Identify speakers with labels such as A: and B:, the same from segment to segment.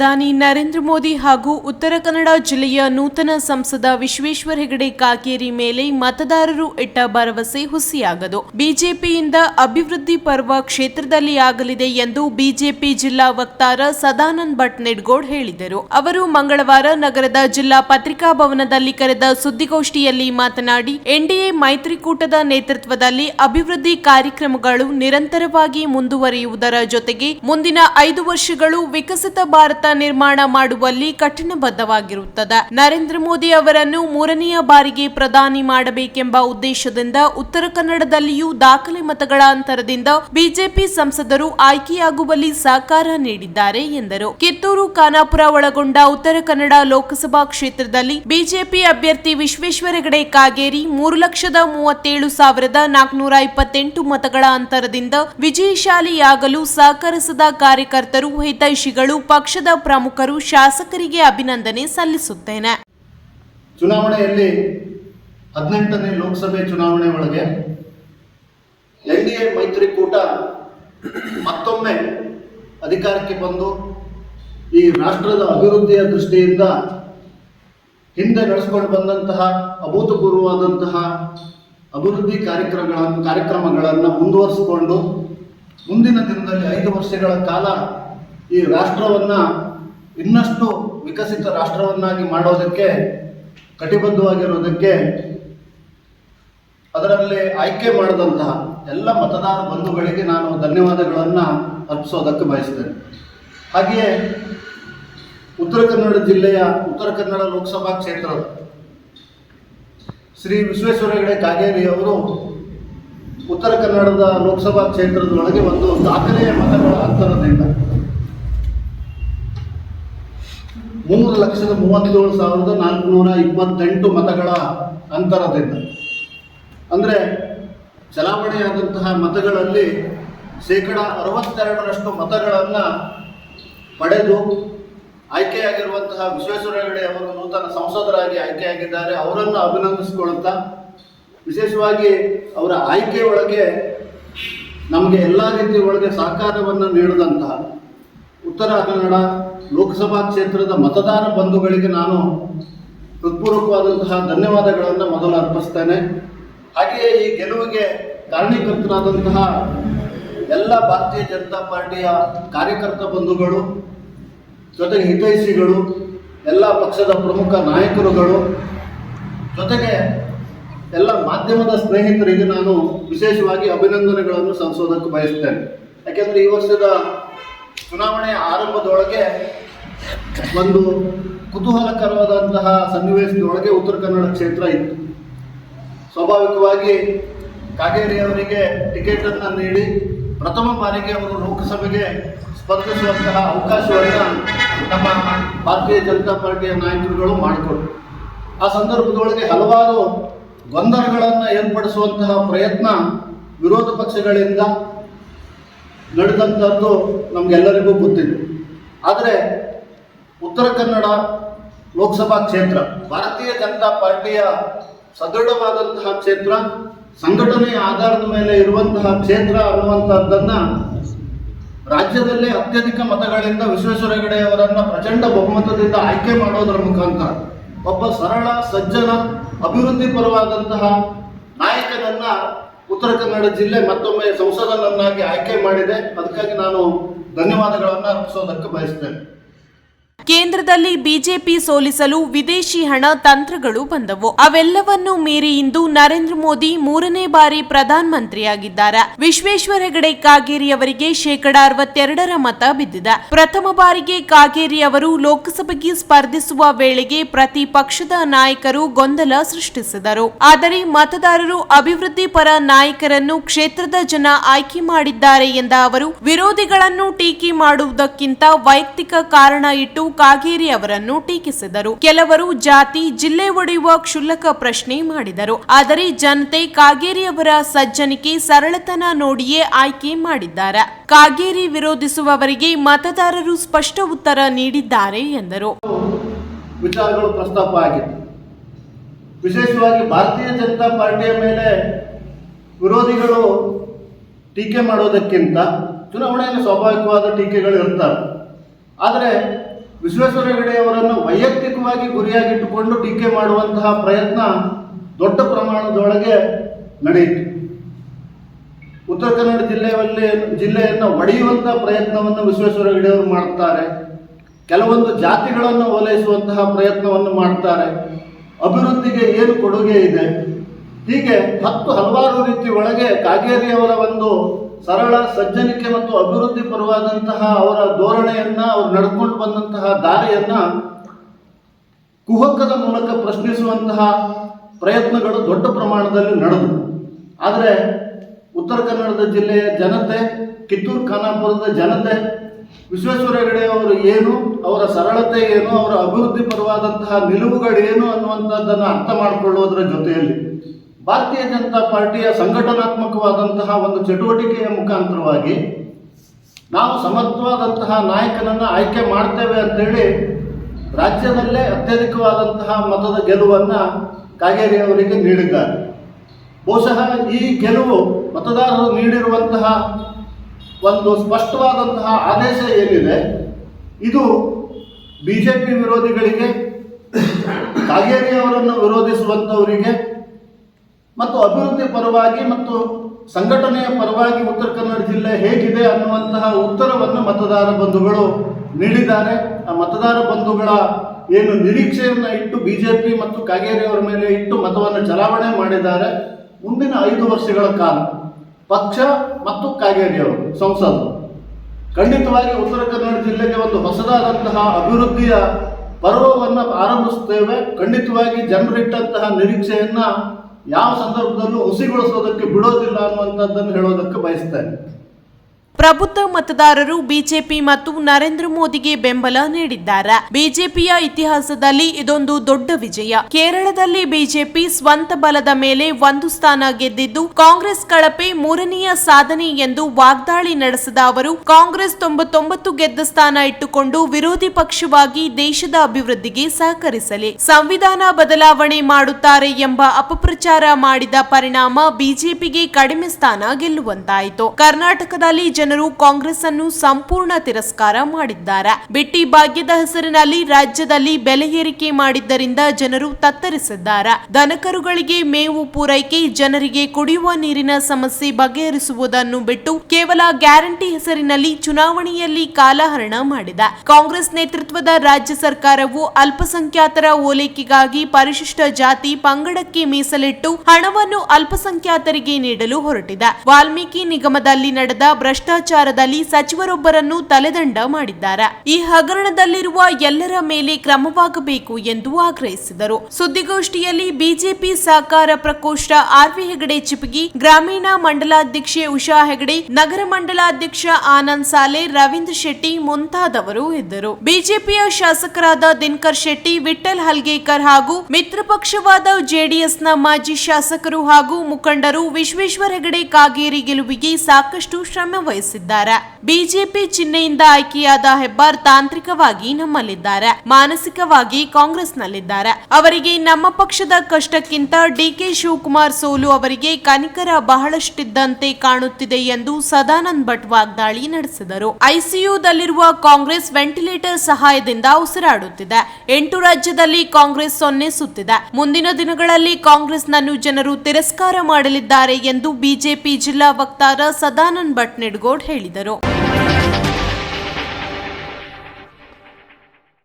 A: ಪ್ರಧಾನಿ ನರೇಂದ್ರ ಮೋದಿ ಹಾಗೂ ಉತ್ತರ ಕನ್ನಡ ಜಿಲ್ಲೆಯ ನೂತನ ಸಂಸದ ವಿಶ್ವೇಶ್ವರ ಹೆಗಡೆ ಕಾಗೇರಿ ಮೇಲೆ ಮತದಾರರು ಇಟ್ಟ ಭರವಸೆ ಹುಸಿಯಾಗದು. ಬಿಜೆಪಿಯಿಂದ ಅಭಿವೃದ್ಧಿ ಪರ್ವ ಕ್ಷೇತ್ರದಲ್ಲಿ ಆಗಲಿದೆ ಎಂದು ಬಿಜೆಪಿ ಜಿಲ್ಲಾ ವಕ್ತಾರ ಸದಾನಂದ್ ಭಟ್ ನೆಡ್ಗೋಡ್ ಹೇಳಿದರು. ಅವರು ಮಂಗಳವಾರ ನಗರದ ಜಿಲ್ಲಾ ಪತ್ರಿಕಾ ಭವನದಲ್ಲಿ ಕರೆದ ಸುದ್ದಿಗೋಷ್ಠಿಯಲ್ಲಿ ಮಾತನಾಡಿ, ಎನ್ಡಿಎ ಮೈತ್ರಿಕೂಟದ ನೇತೃತ್ವದಲ್ಲಿ ಅಭಿವೃದ್ಧಿ ಕಾರ್ಯಕ್ರಮಗಳು ನಿರಂತರವಾಗಿ ಮುಂದುವರಿಯುವುದರ ಜೊತೆಗೆ ಮುಂದಿನ ಐದು ವರ್ಷಗಳು ವಿಕಸಿತ ಭಾರತ ನಿರ್ಮಾಣ ಮಾಡುವಲ್ಲಿ ಕಠಿಣಬದ್ಧವಾಗಿರುತ್ತದೆ. ನರೇಂದ್ರ ಮೋದಿ ಅವರನ್ನು ಮೂರನೆಯ ಬಾರಿಗೆ ಪ್ರಧಾನಿ ಮಾಡಬೇಕೆಂಬ ಉದ್ದೇಶದಿಂದ ಉತ್ತರ ಕನ್ನಡದಲ್ಲಿಯೂ ದಾಖಲೆ ಮತಗಳ ಅಂತರದಿಂದ ಬಿಜೆಪಿ ಸಂಸದರು ಆಯ್ಕೆಯಾಗುವಲ್ಲಿ ಸಹಕಾರ ನೀಡಿದ್ದಾರೆ ಎಂದರು. ಕಿತ್ತೂರು, ಖಾನಾಪುರ ಒಳಗೊಂಡ ಉತ್ತರ ಕನ್ನಡ ಲೋಕಸಭಾ ಕ್ಷೇತ್ರದಲ್ಲಿ ಬಿಜೆಪಿ ಅಭ್ಯರ್ಥಿ ವಿಶ್ವೇಶ್ವರ ಹೆಗಡೆ ಕಾಗೇರಿ ಮೂರು ಲಕ್ಷದ ಮೂವತ್ತೇಳು ಸಾವಿರದ ನಾಲ್ಕುನೂರ ಇಪ್ಪತ್ತೆಂಟು ಮತಗಳ ಅಂತರದಿಂದ ವಿಜಯಶಾಲಿಯಾಗಲು ಸಹಕರಿಸದ ಕಾರ್ಯಕರ್ತರು ಹಿತೈಷಿಗಳು ಪಕ್ಷದ ಪ್ರಮುಖರು ಶಾಸಕರಿಗೆ ಅಭಿನಂದನೆ ಸಲ್ಲಿಸುತ್ತೇನೆ.
B: ಚುನಾವಣೆಯಲ್ಲಿ ಹದಿನೆಂಟನೇ ಲೋಕಸಭೆ ಚುನಾವಣೆ ಒಳಗೆ ಎನ್ ಡಿ ಎ ಮೈತ್ರಿಕೂಟ ಮತ್ತೊಮ್ಮೆ ಅಧಿಕಾರಕ್ಕೆ ಬಂದು ಈ ರಾಷ್ಟ್ರದ ಅಭಿವೃದ್ಧಿಯ ದೃಷ್ಟಿಯಿಂದ ಹಿಂದೆ ನಡೆಸ್ಕೊಂಡು ಬಂದಂತಹ ಅಭೂತಪೂರ್ವವಾದಂತಹ ಅಭಿವೃದ್ಧಿ ಕಾರ್ಯಕ್ರಮಗಳನ್ನು ಕಾರ್ಯಕ್ರಮಗಳನ್ನು ಮುಂದುವರಿಸಿಕೊಂಡು ಮುಂದಿನ ದಿನದಲ್ಲಿ ಐದು ವರ್ಷಗಳ ಕಾಲ ಈ ರಾಷ್ಟ್ರವನ್ನು ಇನ್ನಷ್ಟು ವಿಕಸಿತ ರಾಷ್ಟ್ರವನ್ನಾಗಿ ಮಾಡೋದಕ್ಕೆ ಕಟಿಬದ್ಧವಾಗಿರುವುದಕ್ಕೆ ಅದರಲ್ಲಿ ಆಯ್ಕೆ ಮಾಡಿದಂತಹ ಎಲ್ಲ ಮತದಾರ ಬಂಧುಗಳಿಗೆ ನಾನು ಧನ್ಯವಾದಗಳನ್ನು ಅರ್ಪಿಸೋದಕ್ಕೆ ಬಯಸ್ತೇನೆ. ಹಾಗೆಯೇ ಉತ್ತರ ಕನ್ನಡ ಜಿಲ್ಲೆಯ ಉತ್ತರ ಕನ್ನಡ ಲೋಕಸಭಾ ಕ್ಷೇತ್ರದ ಶ್ರೀ ವಿಶ್ವೇಶ್ವರ ಹೆಗಡೆ ಕಾಗೇರಿ ಅವರು ಉತ್ತರ ಕನ್ನಡದ ಲೋಕಸಭಾ ಕ್ಷೇತ್ರದೊಳಗೆ ಒಂದು ದಾಖಲೆಯ ಮತಗಳ ಅಂತರದಿಂದ ಮೂರು ಲಕ್ಷದ ಮೂವತ್ತೇಳು ಸಾವಿರದ ನಾಲ್ಕುನೂರ ಇಪ್ಪತ್ತೆಂಟು ಮತಗಳ ಅಂತರದಿಂದ. ಅಂದರೆ ಚಲಾವಣೆಯಾದಂತಹ ಮತಗಳಲ್ಲಿ ಶೇಕಡ ಅರವತ್ತೆರಡರಷ್ಟು ಮತಗಳನ್ನು ಪಡೆದು ಆಯ್ಕೆಯಾಗಿರುವಂತಹ ವಿಶ್ವೇಶ್ವರ ಹೆಗಡೆ ಅವರು ನೂತನ ಸಂಸದರಾಗಿ ಆಯ್ಕೆಯಾಗಿದ್ದಾರೆ. ಅವರನ್ನು ಅಭಿನಂದಿಸಿಕೊಳ್ಳುತ್ತಾ ವಿಶೇಷವಾಗಿ ಅವರ ಆಯ್ಕೆ ಒಳಗೆ ನಮಗೆ ಎಲ್ಲ ರೀತಿಯೊಳಗೆ ಸಹಕಾರವನ್ನು ನೀಡಿದಂತಹ ಉತ್ತರ ಕನ್ನಡ ಲೋಕಸಭಾ ಕ್ಷೇತ್ರದ ಮತದಾರ ಬಂಧುಗಳಿಗೆ ನಾನು ಹೃತ್ಪೂರ್ವಕವಾದಂತಹ ಧನ್ಯವಾದಗಳನ್ನು ಮೊದಲು ಅರ್ಪಿಸ್ತೇನೆ. ಹಾಗೆಯೇ ಈ ಗೆಲುವಿಗೆ ಕಾರಣೀಕರ್ತರಾದಂತಹ ಎಲ್ಲ ಭಾರತೀಯ ಜನತಾ ಪಾರ್ಟಿಯ ಕಾರ್ಯಕರ್ತ ಬಂಧುಗಳು, ಜೊತೆಗೆ ಹಿತೈಷಿಗಳು, ಎಲ್ಲ ಪಕ್ಷದ ಪ್ರಮುಖ ನಾಯಕರುಗಳು, ಜೊತೆಗೆ ಎಲ್ಲ ಮಾಧ್ಯಮದ ಸ್ನೇಹಿತರಿಗೆ ನಾನು ವಿಶೇಷವಾಗಿ ಅಭಿನಂದನೆಗಳನ್ನು ಸಲ್ಲಿಸೋದಕ್ಕೆ ಬಯಸ್ತೇನೆ. ಯಾಕೆಂದರೆ ಈ ವರ್ಷದ ಚುನಾವಣೆಯ ಆರಂಭದೊಳಗೆ ಒಂದು ಕುತೂಹಲಕರವಾದಂತಹ ಸನ್ನಿವೇಶದೊಳಗೆ ಉತ್ತರ ಕನ್ನಡ ಕ್ಷೇತ್ರ ಇತ್ತು. ಸ್ವಾಭಾವಿಕವಾಗಿ ಕಾಗೇರಿಯವರಿಗೆ ಟಿಕೆಟನ್ನು ನೀಡಿ ಪ್ರಥಮ ಬಾರಿಗೆ ಅವರು ಲೋಕಸಭೆಗೆ ಸ್ಪರ್ಧಿಸುವಂತಹ ಅವಕಾಶವನ್ನು ನಮ್ಮ ಭಾರತೀಯ ಜನತಾ ಪಾರ್ಟಿಯ ನಾಯಕರುಗಳು ಮಾಡಿಕೊಂಡರು ಆ ಸಂದರ್ಭದೊಳಗೆ ಹಲವಾರು ಗೊಂದಲಗಳನ್ನು ಏರ್ಪಡಿಸುವಂತಹ ಪ್ರಯತ್ನ ವಿರೋಧ ಪಕ್ಷಗಳಿಂದ ನಡೆದಂಥದ್ದು ನಮಗೆಲ್ಲರಿಗೂ ಗೊತ್ತಿದೆ ಆದರೆ ಉತ್ತರ ಕನ್ನಡ ಲೋಕಸಭಾ ಕ್ಷೇತ್ರ, ಭಾರತೀಯ ಜನತಾ ಪಾರ್ಟಿಯ ಸದೃಢವಾದಂತಹ ಕ್ಷೇತ್ರ, ಸಂಘಟನೆಯ ಆಧಾರದ ಮೇಲೆ ಇರುವಂತಹ ಕ್ಷೇತ್ರ ಅನ್ನುವಂಥದ್ದನ್ನು ರಾಜ್ಯದಲ್ಲೇ ಅತ್ಯಧಿಕ ಮತಗಳಿಂದ ವಿಶ್ವೇಶ್ವರ ಹೆಗಡೆ ಅವರನ್ನು ಪ್ರಚಂಡ ಬಹುಮತದಿಂದ ಆಯ್ಕೆ ಮಾಡೋದರ ಮುಖಾಂತರ ಒಬ್ಬ ಸರಳ, ಸಜ್ಜನ, ಅಭಿವೃದ್ಧಿ ಪರವಾದಂತಹ ನಾಯಕನನ್ನ ಉತ್ತರ ಕನ್ನಡ ಜಿಲ್ಲೆ ಮತ್ತೊಮ್ಮೆ ಸಂಸದನನ್ನಾಗಿ ಆಯ್ಕೆ ಮಾಡಿದೆ. ಅದಕ್ಕಾಗಿ ನಾನು ಧನ್ಯವಾದಗಳನ್ನು ಅರ್ಪಿಸೋದಕ್ಕೆ ಬಯಸ್ತೇನೆ.
A: ಕೇಂದ್ರದಲ್ಲಿ ಬಿಜೆಪಿ ಸೋಲಿಸಲು ವಿದೇಶಿ ಹಣ ತಂತ್ರಗಳು ಬಂದವು. ಅವೆಲ್ಲವನ್ನೂ ಮೀರಿ ಇಂದು ನರೇಂದ್ರ ಮೋದಿ ಮೂರನೇ ಬಾರಿ ಪ್ರಧಾನಮಂತ್ರಿಯಾಗಿದ್ದಾರೆ. ವಿಶ್ವೇಶ್ವರ ಹೆಗಡೆ ಕಾಗೇರಿ ಅವರಿಗೆ ಶೇಕಡ ಅರವತ್ತೆರಡರ ಮತ ಬಿದ್ದಿದೆ. ಪ್ರಥಮ ಬಾರಿಗೆ ಕಾಗೇರಿ ಅವರು ಲೋಕಸಭೆಗೆ ಸ್ಪರ್ಧಿಸುವ ವೇಳೆಗೆ ಪ್ರತಿ ಪಕ್ಷದ ನಾಯಕರು ಗೊಂದಲ ಸೃಷ್ಟಿಸಿದರು. ಆದರೆ ಮತದಾರರು ಅಭಿವೃದ್ಧಿ ಪರ ನಾಯಕರನ್ನು ಕ್ಷೇತ್ರದ ಜನ ಆಯ್ಕೆ ಮಾಡಿದ್ದಾರೆ ಎಂದ ಅವರು, ವಿರೋಧಿಗಳನ್ನು ಟೀಕೆ ಮಾಡುವುದಕ್ಕಿಂತ ವೈಯಕ್ತಿಕ ಕಾರಣ ಇಟ್ಟು ಕಾಗೇರಿ ಅವರನ್ನು ಟೀಕಿಸಿದರು. ಕೆಲವರು ಜಾತಿ, ಜಿಲ್ಲೆ ಒಡೆಯುವ ಕ್ಷುಲ್ಲಕ ಪ್ರಶ್ನೆ ಮಾಡಿದರು. ಆದರೆ ಜನತೆ ಕಾಗೇರಿ ಅವರ ಸಜ್ಜನಿಕೆ ಸರಳತನ ನೋಡಿಯೇ ಆಯ್ಕೆ ಮಾಡಿದ್ದಾರೆ. ಕಾಗೇರಿ ವಿರೋಧಿಸುವವರಿಗೆ ಮತದಾರರು ಸ್ಪಷ್ಟ ಉತ್ತರ ನೀಡಿದ್ದಾರೆ ಎಂದರು.
B: ವಿಚಾರಗಳು ಪ್ರಸ್ತಾಪ ವಿಶೇಷವಾಗಿ ಭಾರತೀಯ ಜನತಾ ಪಾರ್ಟಿಯ ಮೇಲೆ ವಿರೋಧಿಗಳು ಟೀಕೆ ಮಾಡೋದಕ್ಕಿಂತ ಚುನಾವಣೆಯಲ್ಲಿ ಸ್ವಾಭಾವಿಕವಾದ ಟೀಕೆಗಳು ಇರ್ತವೆ. ಆದರೆ ವಿಶ್ವೇಶ್ವರ ಹೆಗಡೆ ಅವರನ್ನು ವೈಯಕ್ತಿಕವಾಗಿ ಗುರಿಯಾಗಿಟ್ಟುಕೊಂಡು ಟೀಕೆ ಮಾಡುವಂತಹ ಪ್ರಯತ್ನ ದೊಡ್ಡ ಪ್ರಮಾಣದೊಳಗೆ ನಡೆಯಿತು. ಉತ್ತರ ಕನ್ನಡ ಜಿಲ್ಲೆಯಲ್ಲಿ ಜಿಲ್ಲೆಯನ್ನು ಒಡೆಯುವಂತಹ ಪ್ರಯತ್ನವನ್ನು ವಿಶ್ವೇಶ್ವರ ಹೆಗಡೆ ಅವರು ಮಾಡ್ತಾರೆ. ಕೆಲವೊಂದು ಜಾತಿಗಳನ್ನು ಓಲೈಸುವಂತಹ ಪ್ರಯತ್ನವನ್ನು ಮಾಡ್ತಾರೆ. ಅಭಿವೃದ್ಧಿಗೆ ಏನು ಕೊಡುಗೆ ಇದೆ? ಹೀಗೆ ಹತ್ತು ಹಲವಾರು ರೀತಿ ಒಳಗೆ ಕಾಗೇರಿಯವರ ಒಂದು ಸರಳ, ಸಜ್ಜನಿಕೆ ಮತ್ತು ಅಭಿವೃದ್ಧಿ ಪರವಾದಂತಹ ಅವರ ಧೋರಣೆಯನ್ನ, ಅವ್ರು ನಡ್ಕೊಂಡು ಬಂದಂತಹ ದಾರಿಯನ್ನ ಕುಹಕದ ಮೂಲಕ ಪ್ರಶ್ನಿಸುವಂತಹ ಪ್ರಯತ್ನಗಳು ದೊಡ್ಡ ಪ್ರಮಾಣದಲ್ಲಿ ನಡೆದವು. ಆದರೆ ಉತ್ತರ ಕನ್ನಡದ ಜಿಲ್ಲೆಯ ಜನತೆ, ಕಿತ್ತೂರು, ಖಾನಾಪುರದ ಜನತೆ, ವಿಶ್ವೇಶ್ವರ ಹೆಗಡೆ ಅವರು ಏನು, ಅವರ ಸರಳತೆ ಏನು, ಅವರ ಅಭಿವೃದ್ಧಿ ಪರವಾದಂತಹ ನಿಲುವುಗಳೇನು ಅನ್ನುವಂಥದ್ದನ್ನು ಅರ್ಥ ಮಾಡಿಕೊಳ್ಳುವುದರ ಜೊತೆಯಲ್ಲಿ ಭಾರತೀಯ ಜನತಾ ಪಾರ್ಟಿಯ ಸಂಘಟನಾತ್ಮಕವಾದಂತಹ ಒಂದು ಚಟುವಟಿಕೆಯ ಮುಖಾಂತರವಾಗಿ ನಾವು ಸಮರ್ಥವಾದಂತಹ ನಾಯಕನನ್ನು ಆಯ್ಕೆ ಮಾಡ್ತೇವೆ ಅಂತೇಳಿ ರಾಜ್ಯದಲ್ಲೇ ಅತ್ಯಧಿಕವಾದಂತಹ ಮತದ ಗೆಲುವನ್ನು ಕಾಗೇರಿ ಅವರಿಗೆ ನೀಡಿದ್ದಾರೆ. ಬಹುಶಃ ಈ ಗೆಲುವು ಮತದಾರರು ನೀಡಿರುವಂತಹ ಒಂದು ಸ್ಪಷ್ಟವಾದಂತಹ ಆದೇಶ ಏನಿದೆ, ಇದು ಬಿ ಜೆ ಪಿ ವಿರೋಧಿಗಳಿಗೆ, ಕಾಗೇರಿ ಅವರನ್ನು ವಿರೋಧಿಸುವಂಥವರಿಗೆ ಮತ್ತು ಅಭಿವೃದ್ಧಿ ಪರವಾಗಿ ಮತ್ತು ಸಂಘಟನೆಯ ಪರವಾಗಿ ಉತ್ತರ ಕನ್ನಡ ಜಿಲ್ಲೆ ಹೇಗಿದೆ ಅನ್ನುವಂತಹ ಉತ್ತರವನ್ನು ಮತದಾರ ಬಂಧುಗಳು ನೀಡಿದ್ದಾರೆ. ಆ ಮತದಾರ ಬಂಧುಗಳ ಏನು ನಿರೀಕ್ಷೆಯನ್ನು ಇಟ್ಟು ಬಿಜೆಪಿ ಮತ್ತು ಕಾಗೇರಿಯವರ ಮೇಲೆ ಇಟ್ಟು ಮತವನ್ನು ಚಲಾವಣೆ ಮಾಡಿದ್ದಾರೆ. ಮುಂದಿನ ಐದು ವರ್ಷಗಳ ಕಾಲ ಪಕ್ಷ ಮತ್ತು ಕಾಗೇರಿಯವರು ಸಂಸದರು ಖಂಡಿತವಾಗಿ ಉತ್ತರ ಕನ್ನಡ ಜಿಲ್ಲೆಗೆ ಒಂದು ಹೊಸದಾದಂತಹ ಅಭಿವೃದ್ಧಿಯ ಪರ್ವವನ್ನು ಆರಂಭಿಸುತ್ತೇವೆ. ಖಂಡಿತವಾಗಿ ಜನರಿಟ್ಟಂತಹ ನಿರೀಕ್ಷೆಯನ್ನ ಯಾವ ಸಂದರ್ಭದಲ್ಲೂ ಹುಸಿಗೊಳಿಸೋದಕ್ಕೆ ಬಿಡೋದಿಲ್ಲ ಅನ್ನುವಂಥದ್ದನ್ನು ಹೇಳೋದಕ್ಕೆ ಬಯಸ್ತೇನೆ.
A: ಪ್ರಬುದ್ಧ ಮತದಾರರು ಬಿಜೆಪಿ ಮತ್ತು ನರೇಂದ್ರ ಮೋದಿಗೆ ಬೆಂಬಲ ನೀಡಿದ್ದಾರೆ. ಬಿಜೆಪಿಯ ಇತಿಹಾಸದಲ್ಲಿ ಇದೊಂದು ದೊಡ್ಡ ವಿಜಯ. ಕೇರಳದಲ್ಲಿ ಬಿಜೆಪಿ ಸ್ವಂತ ಬಲದ ಮೇಲೆ ಒಂದು ಸ್ಥಾನ ಗೆದ್ದಿದ್ದು, ಕಾಂಗ್ರೆಸ್ ಕಳಪೆ ಮೂರನೆಯ ಸಾಧನೆ ಎಂದು ವಾಗ್ದಾಳಿ ನಡೆಸಿದ ಅವರು, ಕಾಂಗ್ರೆಸ್ ತೊಂಬತ್ತೊಂಬತ್ತು ಗೆದ್ದ ಸ್ಥಾನ ಇಟ್ಟುಕೊಂಡು ವಿರೋಧಿ ಪಕ್ಷವಾಗಿ ದೇಶದ ಅಭಿವೃದ್ಧಿಗೆ ಸಹಕರಿಸಲಿ, ಸಂವಿಧಾನ ಬದಲಾವಣೆ ಮಾಡುತ್ತಾರೆ ಎಂಬ ಅಪಪ್ರಚಾರ ಮಾಡಿದ ಪರಿಣಾಮ ಬಿಜೆಪಿಗೆ ಕಡಿಮೆ ಸ್ಥಾನ ಗೆಲ್ಲುವಂತಾಯಿತು. ಕರ್ನಾಟಕದಲ್ಲಿ ಜನರು ಕಾಂಗ್ರೆಸ್ ಅನ್ನು ಸಂಪೂರ್ಣ ತಿರಸ್ಕಾರ ಮಾಡಿದ್ದಾರೆ. ಬಿಟ್ಟಿ ಭಾಗ್ಯದ ಹೆಸರಿನಲ್ಲಿ ರಾಜ್ಯದಲ್ಲಿ ಬೆಲೆ ಏರಿಕೆ ಮಾಡಿದ್ದರಿಂದ ಜನರು ತತ್ತರಿಸಿದ್ದಾರೆ. ದನಕರುಗಳಿಗೆ ಮೇವು ಪೂರೈಕೆ, ಜನರಿಗೆ ಕುಡಿಯುವ ನೀರಿನ ಸಮಸ್ಯೆ ಬಗೆಹರಿಸುವುದನ್ನು ಬಿಟ್ಟು ಕೇವಲ ಗ್ಯಾರಂಟಿ ಹೆಸರಿನಲ್ಲಿ ಚುನಾವಣೆಯಲ್ಲಿ ಕಾಲಹರಣ ಮಾಡಿದೆ. ಕಾಂಗ್ರೆಸ್ ನೇತೃತ್ವದ ರಾಜ್ಯ ಸರ್ಕಾರವು ಅಲ್ಪಸಂಖ್ಯಾತರ ಓಲೈಕೆಗಾಗಿ ಪರಿಶಿಷ್ಟ ಜಾತಿ ಪಂಗಡಕ್ಕೆ ಮೀಸಲಿಟ್ಟು ಹಣವನ್ನು ಅಲ್ಪಸಂಖ್ಯಾತರಿಗೆ ನೀಡಲು ಹೊರಟಿದೆ. ವಾಲ್ಮೀಕಿ ನಿಗಮದಲ್ಲಿ ನಡೆದ ಭ್ರಷ್ಟಾಚಾರದಲ್ಲಿ ಸಚಿವರೊಬ್ಬರನ್ನು ತಲೆದಂಡ ಮಾಡಿದ್ದಾರೆ. ಈ ಹಗರಣದಲ್ಲಿರುವ ಎಲ್ಲರ ಮೇಲೆ ಕ್ರಮವಾಗಬೇಕು ಎಂದು ಆಗ್ರಹಿಸಿದರು. ಸುದ್ದಿಗೋಷ್ಠಿಯಲ್ಲಿ ಬಿಜೆಪಿ ಸಹಕಾರ ಪ್ರಕೋಷ್ಠ ಆರ್ವಿ ಹೆಗಡೆ ಚಿಪಗಿ, ಗ್ರಾಮೀಣ ಮಂಡಲಾಧ್ಯಕ್ಷೆ ಉಷಾ ಹೆಗಡೆ, ನಗರ ಮಂಡಲಾಧ್ಯಕ್ಷ ಆನಂದ್ ಸಾಲೆ, ರವೀಂದ್ರ ಶೆಟ್ಟಿ ಮುಂತಾದವರು ಇದ್ದರು. ಬಿಜೆಪಿಯ ಶಾಸಕರಾದ ದಿನಕರ್ ಶೆಟ್ಟಿ ವಿಠಲ್ ಹಲ್ಗೇಕರ್ ಹಾಗೂ ಮಿತ್ರ ಪಕ್ಷವಾದ ಜೆಡಿಎಸ್ನ ಮಾಜಿ ಶಾಸಕರು ಹಾಗೂ ಮುಖಂಡರು ವಿಶ್ವೇಶ್ವರ ಹೆಗಡೆ ಕಾಗೇರಿ ಗೆಲುವಿಗೆ ಸಾಕಷ್ಟು ಶ್ರಮ ವಹಿಸಿದ್ದಾರೆ ಬಿಜೆಪಿ ಚಿಹ್ನೆಯಿಂದ ಆಯ್ಕೆಯಾದ ಹೆಬ್ಬಾರ್ ತಾಂತ್ರಿಕವಾಗಿ ನಮ್ಮಲ್ಲಿದ್ದಾರೆ. ಮಾನಸಿಕವಾಗಿ ಕಾಂಗ್ರೆಸ್ನಲ್ಲಿದ್ದಾರೆ. ಅವರಿಗೆ ನಮ್ಮ ಪಕ್ಷದ ಕಷ್ಟಕ್ಕಿಂತ ಡಿಕೆ ಶಿವಕುಮಾರ್ ಸೋಲು ಅವರಿಗೆ ಕನಿಕರ ಬಹಳಷ್ಟಿದ್ದಂತೆ ಕಾಣುತ್ತಿದೆ ಎಂದು ಸದಾನಂದ್ ಭಟ್ ವಾಗ್ದಾಳಿ ನಡೆಸಿದರು. ಐಸಿಯುದಲ್ಲಿರುವ ಕಾಂಗ್ರೆಸ್ ವೆಂಟಿಲೇಟರ್ ಸಹಾಯದಿಂದ ಉಸಿರಾಡುತ್ತಿದೆ. ಎಂಟು ರಾಜ್ಯದಲ್ಲಿ ಕಾಂಗ್ರೆಸ್ ಸೊನ್ನೆ ಸುತ್ತಿದೆ. ಮುಂದಿನ ದಿನಗಳಲ್ಲಿ ಕಾಂಗ್ರೆಸ್ನನ್ನು ಜನರು ತಿರಸ್ಕಾರ ಮಾಡಲಿದ್ದಾರೆ ಎಂದು ಬಿಜೆಪಿ ಜಿಲ್ಲಾ ವಕ್ತಾರ ಸದಾನಂದ್ ಭಟ್ ನಿಡ್ಗೋಡ್ ಹೇಳಿದರು.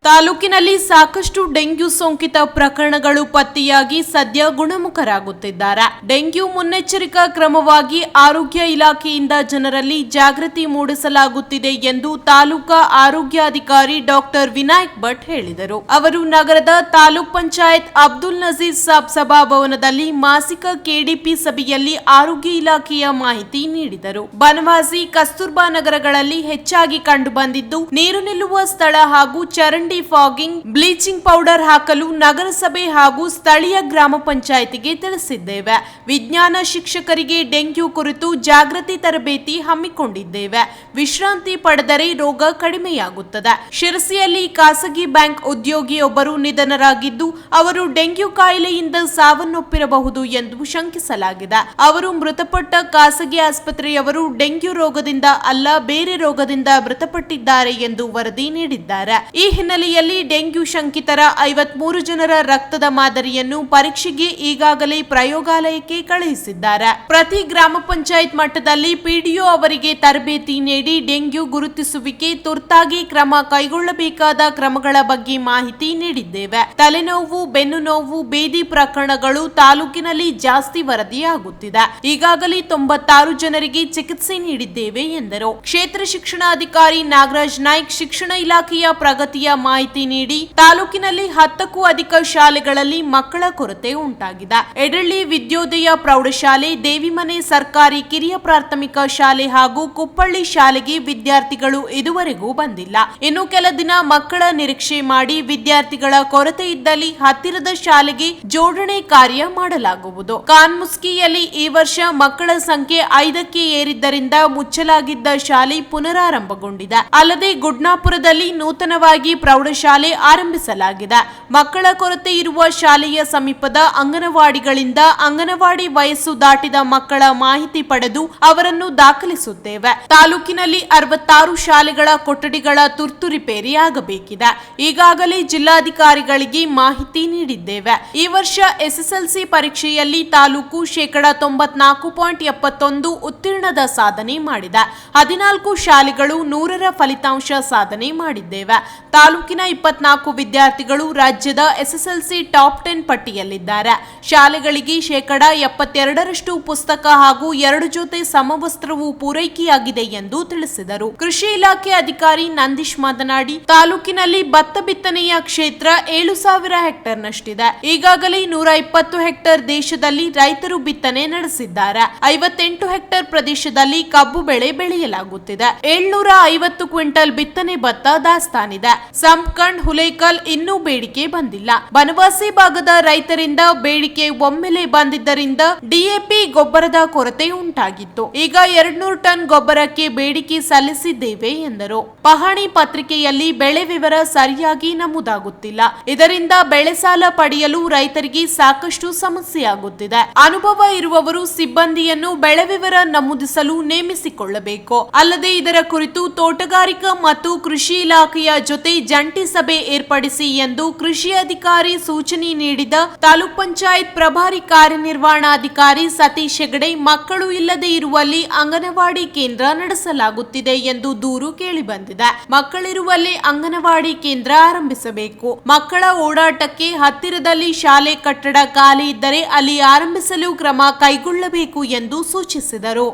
A: ತಾಲೂಕಿನಲ್ಲಿ ಸಾಕಷ್ಟು ಡೆಂಗ್ಯೂ ಸೋಂಕಿತ ಪ್ರಕರಣಗಳು ಪತ್ತೆಯಾಗಿ ಸದ್ಯ ಗುಣಮುಖರಾಗುತ್ತಿದ್ದಾರೆ. ಡೆಂಗ್ಯೂ ಮುನ್ನೆಚ್ಚರಿಕಾ ಕ್ರಮವಾಗಿ ಆರೋಗ್ಯ ಇಲಾಖೆಯಿಂದ ಜನರಲ್ಲಿ ಜಾಗೃತಿ ಮೂಡಿಸಲಾಗುತ್ತಿದೆ ಎಂದು ತಾಲೂಕಾ ಆರೋಗ್ಯಾಧಿಕಾರಿ ಡಾಕ್ಟರ್ ವಿನಾಯಕ್ ಭಟ್ ಹೇಳಿದರು. ಅವರು ನಗರದ ತಾಲೂಕ್ ಪಂಚಾಯತ್ ಅಬ್ದುಲ್ ನಜೀರ್ ಸಾಬ್ ಸಭಾಭವನದಲ್ಲಿ ಮಾಸಿಕ ಕೆಡಿಪಿ ಸಭೆಯಲ್ಲಿ ಆರೋಗ್ಯ ಇಲಾಖೆಯ ಮಾಹಿತಿ ನೀಡಿದರು. ಬನವಾಸಿ ಕಸ್ತೂರ್ಬಾ ನಗರಗಳಲ್ಲಿ ಹೆಚ್ಚಾಗಿ ಕಂಡುಬಂದಿದ್ದು, ನೀರು ನಿಲ್ಲುವ ಸ್ಥಳ ಹಾಗೂ ಚರಂಡಿ ಫಾಗಿಂಗ್, ಬ್ಲೀಚಿಂಗ್ ಪೌಡರ್ ಹಾಕಲು ನಗರಸಭೆ ಹಾಗೂ ಸ್ಥಳೀಯ ಗ್ರಾಮ ಪಂಚಾಯಿತಿಗೆ ತಿಳಿಸಿದ್ದೇವೆ. ವಿಜ್ಞಾನ ಶಿಕ್ಷಕರಿಗೆ ಡೆಂಗ್ಯೂ ಕುರಿತು ಜಾಗೃತಿ ತರಬೇತಿ ಹಮ್ಮಿಕೊಂಡಿದ್ದೇವೆ. ವಿಶ್ರಾಂತಿ ಪಡೆದರೆ ರೋಗ ಕಡಿಮೆಯಾಗುತ್ತದೆ. ಶಿರಸಿಯಲ್ಲಿ ಖಾಸಗಿ ಬ್ಯಾಂಕ್ ಉದ್ಯೋಗಿಯೊಬ್ಬರು ನಿಧನರಾಗಿದ್ದು, ಅವರು ಡೆಂಗ್ಯೂ ಕಾಯಿಲೆಯಿಂದ ಸಾವನ್ನಪ್ಪಿರಬಹುದು ಎಂದು ಶಂಕಿಸಲಾಗಿದೆ. ಅವರು ಮೃತಪಟ್ಟ ಖಾಸಗಿ ಆಸ್ಪತ್ರೆಯವರು ಡೆಂಗ್ಯೂ ರೋಗದಿಂದ ಅಲ್ಲ, ಬೇರೆ ರೋಗದಿಂದ ಮೃತಪಟ್ಟಿದ್ದಾರೆ ಎಂದು ವರದಿ ನೀಡಿದ್ದಾರೆ. ಈ ಹಿನ್ನೆಲೆಯಲ್ಲಿ ಜಿಲ್ಲೆಯಲ್ಲಿ ಡೆಂಗ್ಯೂ ಶಂಕಿತರ ಐವತ್ಮೂರು ಜನರ ರಕ್ತದ ಮಾದರಿಯನ್ನು ಪರೀಕ್ಷೆಗೆ ಈಗಾಗಲೇ ಪ್ರಯೋಗಾಲಯಕ್ಕೆ ಕಳುಹಿಸಿದ್ದಾರೆ. ಪ್ರತಿ ಗ್ರಾಮ ಪಂಚಾಯತ್ ಮಟ್ಟದಲ್ಲಿ ಪಿಡಿಒ ಅವರಿಗೆ ತರಬೇತಿ ನೀಡಿ ಡೆಂಗ್ಯೂ ಗುರುತಿಸುವಿಕೆ ತುರ್ತಾಗಿ ಕ್ರಮ ಕೈಗೊಳ್ಳಬೇಕಾದ ಕ್ರಮಗಳ ಬಗ್ಗೆ ಮಾಹಿತಿ ನೀಡಿದ್ದೇವೆ. ತಲೆನೋವು, ಬೆನ್ನು ನೋವು, ಬೇದಿ ಪ್ರಕರಣಗಳು ತಾಲೂಕಿನಲ್ಲಿ ಜಾಸ್ತಿ ವರದಿಯಾಗುತ್ತಿದೆ. ಈಗಾಗಲೇ ತೊಂಬತ್ತಾರು ಜನರಿಗೆ ಚಿಕಿತ್ಸೆ ನೀಡಿದ್ದೇವೆ ಎಂದರು. ಕ್ಷೇತ್ರ ಶಿಕ್ಷಣಾಧಿಕಾರಿ ನಾಗರಾಜ್ ನಾಯ್ಕ್ ಶಿಕ್ಷಣ ಇಲಾಖೆಯ ಪ್ರಗತಿಯ ಮಾಹಿತಿ ನೀಡಿ ತಾಲೂಕಿನಲ್ಲಿ ಹತ್ತಕ್ಕೂ ಅಧಿಕ ಶಾಲೆಗಳಲ್ಲಿ ಮಕ್ಕಳ ಕೊರತೆ ಉಂಟಾಗಿದೆ. ಎಡಳ್ಳಿ ವಿದ್ಯೋದಯ ಪ್ರೌಢಶಾಲೆ, ದೇವಿಮನೆ ಸರ್ಕಾರಿ ಕಿರಿಯ ಪ್ರಾಥಮಿಕ ಶಾಲೆ ಹಾಗೂ ಕುಪ್ಪಳ್ಳಿ ಶಾಲೆಗೆ ವಿದ್ಯಾರ್ಥಿಗಳು ಇದುವರೆಗೂ ಬಂದಿಲ್ಲ. ಇನ್ನು ಕೆಲ ದಿನ ಮಕ್ಕಳ ನಿರೀಕ್ಷೆ ಮಾಡಿ ವಿದ್ಯಾರ್ಥಿಗಳ ಕೊರತೆ ಇದ್ದಲ್ಲಿ ಹತ್ತಿರದ ಶಾಲೆಗೆ ಜೋಡಣೆ ಕಾರ್ಯ ಮಾಡಲಾಗುವುದು. ಕಾನ್ಮುಸ್ಕಿಯಲ್ಲಿ ಈ ವರ್ಷ ಮಕ್ಕಳ ಸಂಖ್ಯೆ ಐದಕ್ಕೆ ಏರಿದ್ದರಿಂದ ಮುಚ್ಚಲಾಗಿದ್ದ ಶಾಲೆ ಪುನರಾರಂಭಗೊಂಡಿದೆ. ಅಲ್ಲದೆ ಗುಡ್ನಾಪುರದಲ್ಲಿ ನೂತನವಾಗಿ ಪ್ರೌಢಶಾಲೆ ಆರಂಭಿಸಲಾಗಿದೆ. ಮಕ್ಕಳ ಕೊರತೆ ಇರುವ ಶಾಲೆಯ ಸಮೀಪದ ಅಂಗನವಾಡಿಗಳಿಂದ ಅಂಗನವಾಡಿ ವಯಸ್ಸು ದಾಟಿದ ಮಕ್ಕಳ ಮಾಹಿತಿ ಪಡೆದು ಅವರನ್ನು ದಾಖಲಿಸುತ್ತೇವೆ. ತಾಲೂಕಿನಲ್ಲಿ ಅರವತ್ತಾರು ಶಾಲೆಗಳ ಕೊಠಡಿಗಳ ತುರ್ತು ರಿಪೇರಿಯಾಗಬೇಕಿದೆ ಈಗಾಗಲೇ ಜಿಲ್ಲಾಧಿಕಾರಿಗಳಿಗೆ ಮಾಹಿತಿ ನೀಡಿದ್ದೇವೆ. ಈ ವರ್ಷ ಎಸ್ಎಸ್ಎಲ್ಸಿ ಪರೀಕ್ಷೆಯಲ್ಲಿ ತಾಲೂಕು ಶೇಕಡ ತೊಂಬತ್ನಾಲ್ಕು ಪಾಯಿಂಟ್ ಎಪ್ಪತ್ತೊಂದು ಉತ್ತೀರ್ಣದ ಸಾಧನೆ ಮಾಡಿದೆ. ಹದಿನಾಲ್ಕು ಶಾಲೆಗಳು ನೂರರ ಫಲಿತಾಂಶ ಸಾಧನೆ ಮಾಡಿದ್ದೇವೆ. ತಾಲೂಕಿನ ಇಪ್ಪತ್ನಾಲ್ಕು ವಿದ್ಯಾರ್ಥಿಗಳು ರಾಜ್ಯದ ಎಸ್ಎಸ್ಎಲ್ಸಿ ಟಾಪ್ ಟೆನ್ ಪಟ್ಟಿಯಲ್ಲಿದ್ದಾರೆ. ಶಾಲೆಗಳಿಗೆ ಶೇಕಡ ಎಪ್ಪತ್ತೆರಡರಷ್ಟು ಪುಸ್ತಕ ಹಾಗೂ ಎರಡು ಜೊತೆ ಸಮವಸ್ತ್ರವು ಪೂರೈಕೆಯಾಗಿದೆ ಎಂದು ತಿಳಿಸಿದರು. ಕೃಷಿ ಇಲಾಖೆ ಅಧಿಕಾರಿ ನಂದೀಶ್ ಮಾತನಾಡಿ, ತಾಲೂಕಿನಲ್ಲಿ ಭತ್ತ ಬಿತ್ತನೆಯ ಕ್ಷೇತ್ರ ಏಳು ಸಾವಿರ ಹೆಕ್ಟೇರ್ನಷ್ಟಿದೆ. ಈಗಾಗಲೇ ನೂರ ಇಪ್ಪತ್ತು ಹೆಕ್ಟೇರ್ ದೇಶದಲ್ಲಿ ರೈತರು ಬಿತ್ತನೆ ನಡೆಸಿದ್ದಾರೆ. ಐವತ್ತೆಂಟು ಹೆಕ್ಟೇರ್ ಪ್ರದೇಶದಲ್ಲಿ ಕಬ್ಬು ಬೆಳೆ ಬೆಳೆಯಲಾಗುತ್ತಿದೆ. ಏಳ್ನೂರ ಐವತ್ತು ಕ್ವಿಂಟಲ್ ಬಿತ್ತನೆ ಭತ್ತ ದಾಸ್ತಾನಿದೆ. ಸಂಪ್ಕಂಡ್ ಹುಲೇಕಲ್ ಇನ್ನೂ ಬೇಡಿಕೆ ಬಂದಿಲ್ಲ. ಬನವಾಸಿ ಭಾಗದ ರೈತರಿಂದ ಬೇಡಿಕೆ ಒಮ್ಮೆಲೆ ಬಂದಿದ್ದರಿಂದ ಡಿಎಪಿ ಗೊಬ್ಬರದ ಕೊರತೆ ಉಂಟಾಗಿತ್ತು. ಈಗ ಎರಡ್ನೂರು ಟನ್ ಗೊಬ್ಬರಕ್ಕೆ ಬೇಡಿಕೆ ಸಲ್ಲಿಸಿದ್ದೇವೆ ಎಂದರು. ಪಹಣಿ ಪತ್ರಿಕೆಯಲ್ಲಿ ಬೆಳೆ ವಿವರ ಸರಿಯಾಗಿ ನಮೂದಾಗುತ್ತಿಲ್ಲ. ಇದರಿಂದ ಬೆಳೆ ಸಾಲ ಪಡೆಯಲು ರೈತರಿಗೆ ಸಾಕಷ್ಟು ಸಮಸ್ಯೆಯಾಗುತ್ತಿದೆ. ಅನುಭವ ಇರುವವರು ಸಿಬ್ಬಂದಿಯನ್ನು ಬೆಳೆ ವಿವರ ನಮೂದಿಸಲು ನೇಮಿಸಿಕೊಳ್ಳಬೇಕು. ಅಲ್ಲದೆ ಇದರ ಕುರಿತು ತೋಟಗಾರಿಕಾ ಮತ್ತು ಕೃಷಿ ಇಲಾಖೆಯ ಜೊತೆ ಜಂಟಿ ಸಭೆ ಏರ್ಪಡಿಸಿ ಎಂದು ಕೃಷಿ ಅಧಿಕಾರಿ ಸೂಚನೆ ನೀಡಿದ ತಾಲೂಕ್ ಪಂಚಾಯತ್ ಪ್ರಭಾರಿ ಕಾರ್ಯನಿರ್ವಹಣಾಧಿಕಾರಿ ಸತೀಶ್ ಹೆಗಡೆ, ಮಕ್ಕಳು ಇಲ್ಲದೆ ಇರುವಲ್ಲಿ ಅಂಗನವಾಡಿ ಕೇಂದ್ರ ನಡೆಸಲಾಗುತ್ತಿದೆ ಎಂದು ದೂರು ಕೇಳಿಬಂದಿದೆ. ಮಕ್ಕಳಿರುವಲ್ಲಿ ಅಂಗನವಾಡಿ ಕೇಂದ್ರ ಆರಂಭಿಸಬೇಕು. ಮಕ್ಕಳ ಓಡಾಟಕ್ಕೆ ಹತ್ತಿರದಲ್ಲಿ ಶಾಲೆ ಕಟ್ಟಡ ಖಾಲಿ ಇದ್ದರೆ ಅಲ್ಲಿ ಆರಂಭಿಸಲು ಕ್ರಮ ಕೈಗೊಳ್ಳಬೇಕು ಎಂದು ಸೂಚಿಸಿದರು.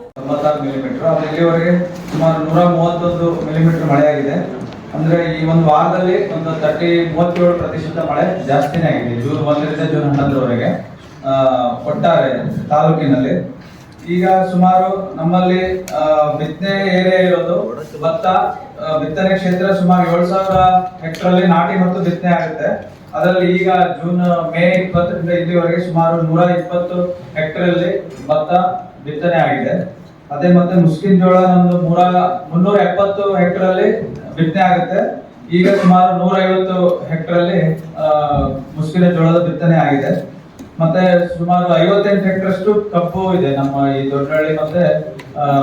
C: ಸುಮಾರು ನೂರ ಮೂವತ್ತೊಂದು ಮಿಲಿಮೀಟರ್ ಮಳೆಯಾಗಿದೆ. ಅಂದ್ರೆ ಈ ಒಂದು ವಾರದಲ್ಲಿ ಒಂದು ತರ್ಟಿ ಮೂವತ್ತೇಳು ಪ್ರತಿಶತ ಮಳೆ ಜಾಸ್ತಿನೇ ಆಗಿದೆ. ಜೂನ್ ಒಂದರಿಂದ ಜೂನ್ ಹನ್ನೊಂದರವರೆಗೆ ಒಟ್ಟಾರೆ ತಾಲೂಕಿನಲ್ಲಿ. ಈಗ ಸುಮಾರು ನಮ್ಮಲ್ಲಿ ಬಿತ್ತನೆ ಏರಿಯಾ ಇರೋದು ಭತ್ತ ಬಿತ್ತನೆ ಕ್ಷೇತ್ರ ಸುಮಾರು ಏಳು ಸಾವಿರ ಹೆಕ್ಟರ್ ಅಲ್ಲಿ ನಾಟಿ ಮತ್ತು ಬಿತ್ತನೆ ಆಗುತ್ತೆ. ಅದರಲ್ಲಿ ಈಗ ಜೂನ್, ಮೇ ಇಪ್ಪತ್ತರಿಂದ ಇಲ್ಲಿವರೆಗೆ ಸುಮಾರು ನೂರ ಇಪ್ಪತ್ತು ಹೆಕ್ಟರ್ ಅಲ್ಲಿ ಭತ್ತ ಬಿತ್ತನೆ ಆಗಿದೆ. ಅದೇ ಮತ್ತೆ ಮುಸ್ಕಿನ್ ಜೋಳ ನಮ್ದು ಮೂರ ಮುನ್ನೂರ ಎಪ್ಪತ್ತು ಹೆಕ್ಟರ್ ಅಲ್ಲಿ ಬಿತ್ತನೆ ಆಗುತ್ತೆ. ಈಗ ಸುಮಾರು ನೂರ ಐವತ್ತು ಹೆಕ್ಟರ್ ಅಲ್ಲಿ ಮುಸ್ಕಿನ ಜೋಳದ ಬಿತ್ತನೆ ಆಗಿದೆ. ಮತ್ತೆ ಸುಮಾರು ಐವತ್ತೆಂಟು ಹೆಕ್ಟರ್ ಅಷ್ಟು ಕಬ್ಬು ಇದೆ ನಮ್ಮ ಈ ದೊಡ್ಡಹಳ್ಳಿ ಮತ್ತೆ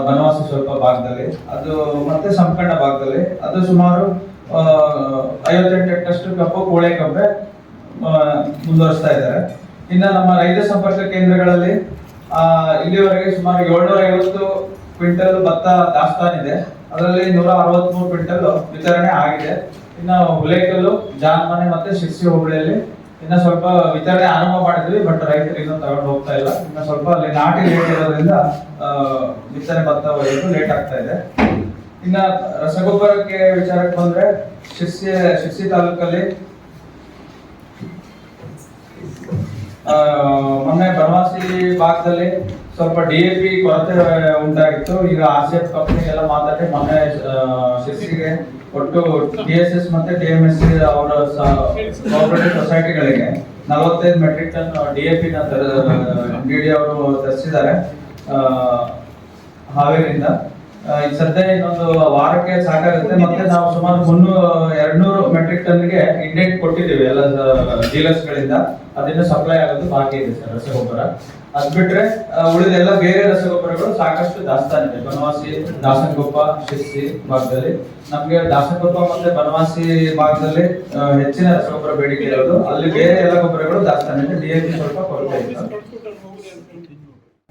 C: ಬನವಾಸಿ ಸ್ವಲ್ಪ ಭಾಗದಲ್ಲಿ. ಅದು ಮತ್ತೆ ಸಂಕಣ್ಣ ಭಾಗದಲ್ಲಿ. ಅದು ಸುಮಾರು ಐವತ್ತೆಂಟು ಹೆಕ್ಟರ್ ಅಷ್ಟು ಕಬ್ಬು, ಕೋಳೆ ಕಬ್ಬೆ ಮುಂದುವರಿಸ್ತಾ ಇದ್ದಾರೆ. ಇನ್ನು ನಮ್ಮ ರೈತ ಸಂಪರ್ಕ ಕೇಂದ್ರಗಳಲ್ಲಿ ಇಲ್ಲಿವರೆಗೆ ಸುಮಾರು ಏಳ್ನೂರ ಐವತ್ತು ಕ್ವಿಂಟಲ್ ಭತ್ತ ದಾಸ್ತಾನಿದೆ. ಅದರಲ್ಲಿ ನೂರ ಅರವತ್ಮೂರು ಕ್ವಿಂಟಲ್ ವಿತರಣೆ ಆಗಿದೆ. ಇನ್ನು ಹುಲೇಕಲ್ಲು, ಜಾನ್ಮನೆ ಮತ್ತೆ ಶಿರ್ಸಿ ಹೋಬಳಿಯಲ್ಲಿ ಇನ್ನ ಸ್ವಲ್ಪ ವಿತರಣೆ ಆರಂಭ ಮಾಡಿದ್ವಿ ಬಟ್ ರೈತರು ಇನ್ನೂ ತಗೊಂಡು ಹೋಗ್ತಾ ಇಲ್ಲ. ಇನ್ನ ಸ್ವಲ್ಪ ಅಲ್ಲಿ ನಾಟಿ ಲೇಟ್ ಇರೋದ್ರಿಂದ ಬಿತ್ತನೆ ಭತ್ತ ಒಯ್ಯೋದು ಲೇಟ್ ಆಗ್ತಾ ಇದೆ. ಇನ್ನ ರಸಗೊಬ್ಬರಕ್ಕೆ ವಿಚಾರಕ್ಕೆ ಬಂದ್ರೆ ಶಿರ್ಸಿ ಶಿರ್ಸಿ ತಾಲೂಕಲ್ಲಿ ಮೊನ್ನೆ ಬನವಾಸಿ ಭಾಗದಲ್ಲಿ ಸ್ವಲ್ಪ ಡಿ ಎ ಪಿ ಕೊರತೆ ಉಂಟಾಗಿತ್ತು. ಈಗ ಆರ್ ಸಿ ಕಂಪನಿ ಎಲ್ಲ ಮಾತಾಡಿ ಮೊನ್ನೆ ಶಿಸ್ಸಿಗೆ ಒಟ್ಟು ಡಿ ಎಸ್ ಎಸ್ ಮತ್ತೆ ಡಿ ಎಂ ಎಸ್ ಅವರ ಕೋಆಪರೇಟಿವ್ ಸೊಸೈಟಿಗಳಿಗೆ ನಲವತ್ತೈದು metric ton D A P ನ ಡಿ ಅವರು ತರಿಸಿದ್ದಾರೆ ಹಾವೇರಿಯಿಂದ. ಸದ್ಯ ಇನ್ನೊಂದು ವಾರಕ್ಕೆ ಸಾಕಾಗುತ್ತೆ. ಮತ್ತೆ ನಾವು ಸುಮಾರು ಮುನ್ನೂರು ಎರಡ್ನೂರು ಮೆಟ್ರಿಕ್ ಟನ್ಗೆ ಇಂಡೆಂಟ್ ಕೊಟ್ಟಿದ್ದೀವಿ ಎಲ್ಲ ಡೀಲರ್ಸ್ ಗಳಿಂದ. ಅದನ್ನ ಸಪ್ಲೈ ಆಗೋದು ಬಾಕಿ ಇದೆ ಸರ್, ರಸಗೊಬ್ಬರ. ಅದ್ ಬಿಟ್ರೆ ಉಳಿದೆಲ್ಲ ಬೇರೆ ರಸಗೊಬ್ಬರಗಳು ಸಾಕಷ್ಟು ದಾಸ್ತಾನ ಇದೆ. ಬನವಾಸಿ ದಾಸನಗೊಪ್ಪ ಶಿಸ್ಸಿ ಭಾಗದಲ್ಲಿ. ನಮ್ಗೆ ದಾಸನಗೊಪ್ಪ ಮತ್ತೆ ಬನವಾಸಿ ಭಾಗದಲ್ಲಿ ಹೆಚ್ಚಿನ ರಸಗೊಬ್ಬರ ಬೇಡಿಕೆ ಇರೋದು. ಅಲ್ಲಿ ಬೇರೆ ಎಲ್ಲ ಗೊಬ್ಬರಗಳು ದಾಸ್ತಾನ ಇದೆ ಸ್ವಲ್ಪ ಕೊರತೆ ಇದೆ.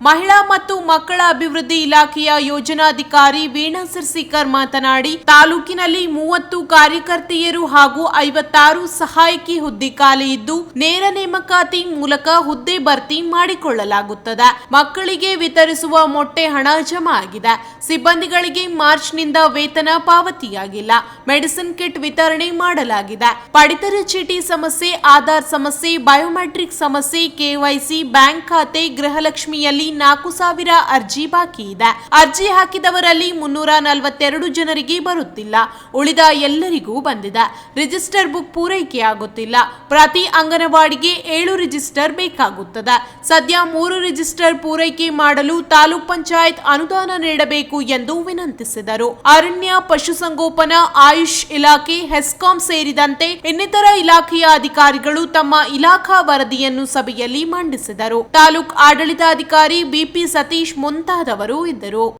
A: ಮಹಿಳಾ ಮತ್ತು ಮಕ್ಕಳ ಅಭಿವೃದ್ಧಿ ಇಲಾಖೆಯ ಯೋಜನಾಧಿಕಾರಿ ವೀಣಾ ಸಿರ್ಸಿಕರ್ ಮಾತನಾಡಿ, ತಾಲೂಕಿನಲ್ಲಿ ಮೂವತ್ತು ಕಾರ್ಯಕರ್ತೆಯರು ಹಾಗೂ ಐವತ್ತಾರು ಸಹಾಯಕಿ ಹುದ್ದೆ ಖಾಲಿ ಇದ್ದು, ನೇರ ನೇಮಕಾತಿ ಮೂಲಕ ಹುದ್ದೆ ಭರ್ತಿ ಮಾಡಿಕೊಳ್ಳಲಾಗುತ್ತದೆ. ಮಕ್ಕಳಿಗೆ ವಿತರಿಸುವ ಮೊಟ್ಟೆ ಹಣ ಜಮಾ ಆಗಿದೆ. ಸಿಬ್ಬಂದಿಗಳಿಗೆ ಮಾರ್ಚ್ನಿಂದ ವೇತನ ಪಾವತಿಯಾಗಿಲ್ಲ. ಮೆಡಿಸಿನ್ ಕಿಟ್ ವಿತರಣೆ ಮಾಡಲಾಗಿದೆ. ಪಡಿತರ ಚೀಟಿ ಸಮಸ್ಯೆ, ಆಧಾರ್ ಸಮಸ್ಯೆ, ಬಯೋಮೆಟ್ರಿಕ್ ಸಮಸ್ಯೆ, ಕೆವೈಸಿ, ಬ್ಯಾಂಕ್ ಖಾತೆ ಗೃಹಲಕ್ಷ್ಮಿಯಲ್ಲಿ ನಾಲ್ಕು ಸಾವಿರ ಅರ್ಜಿ ಬಾಕಿ ಇದೆ. ಅರ್ಜಿ ಹಾಕಿದವರಲ್ಲಿ ಮುನ್ನೂರ ನಲವತ್ತೆರಡು ಜನರಿಗೆ ಬರುತ್ತಿಲ್ಲ. ಉಳಿದ ಎಲ್ಲರಿಗೂ ಬಂದಿದೆ. ರಿಜಿಸ್ಟರ್ ಬುಕ್ ಪೂರೈಕೆ ಆಗುತ್ತಿಲ್ಲ. ಪ್ರತಿ ಅಂಗನವಾಡಿಗೆ ಏಳು ರಿಜಿಸ್ಟರ್ ಬೇಕಾಗುತ್ತದೆ. ಸದ್ಯ ಮೂರು ರಿಜಿಸ್ಟರ್ ಪೂರೈಕೆ ಮಾಡಲು ತಾಲೂಕ್ ಪಂಚಾಯತ್ ಅನುದಾನ ನೀಡಬೇಕು ಎಂದು ವಿನಂತಿಸಿದರು. ಅರಣ್ಯ ಪಶುಸಂಗೋಪನಾ ಆಯುಷ್ ಇಲಾಖೆ, ಹೆಸ್ಕಾಂ ಸೇರಿದಂತೆ ಇನ್ನಿತರ ಇಲಾಖೆಯ ಅಧಿಕಾರಿಗಳು ತಮ್ಮ ಇಲಾಖಾ ವರದಿಯನ್ನು ಸಭೆಯಲ್ಲಿ ಮಂಡಿಸಿದರು. ತಾಲೂಕ್ ಆಡಳಿತಾಧಿಕಾರಿ ಬಿಪಿ ಸತೀಶ್ ಮುಂತಾದವರು ಇದ್ದರು.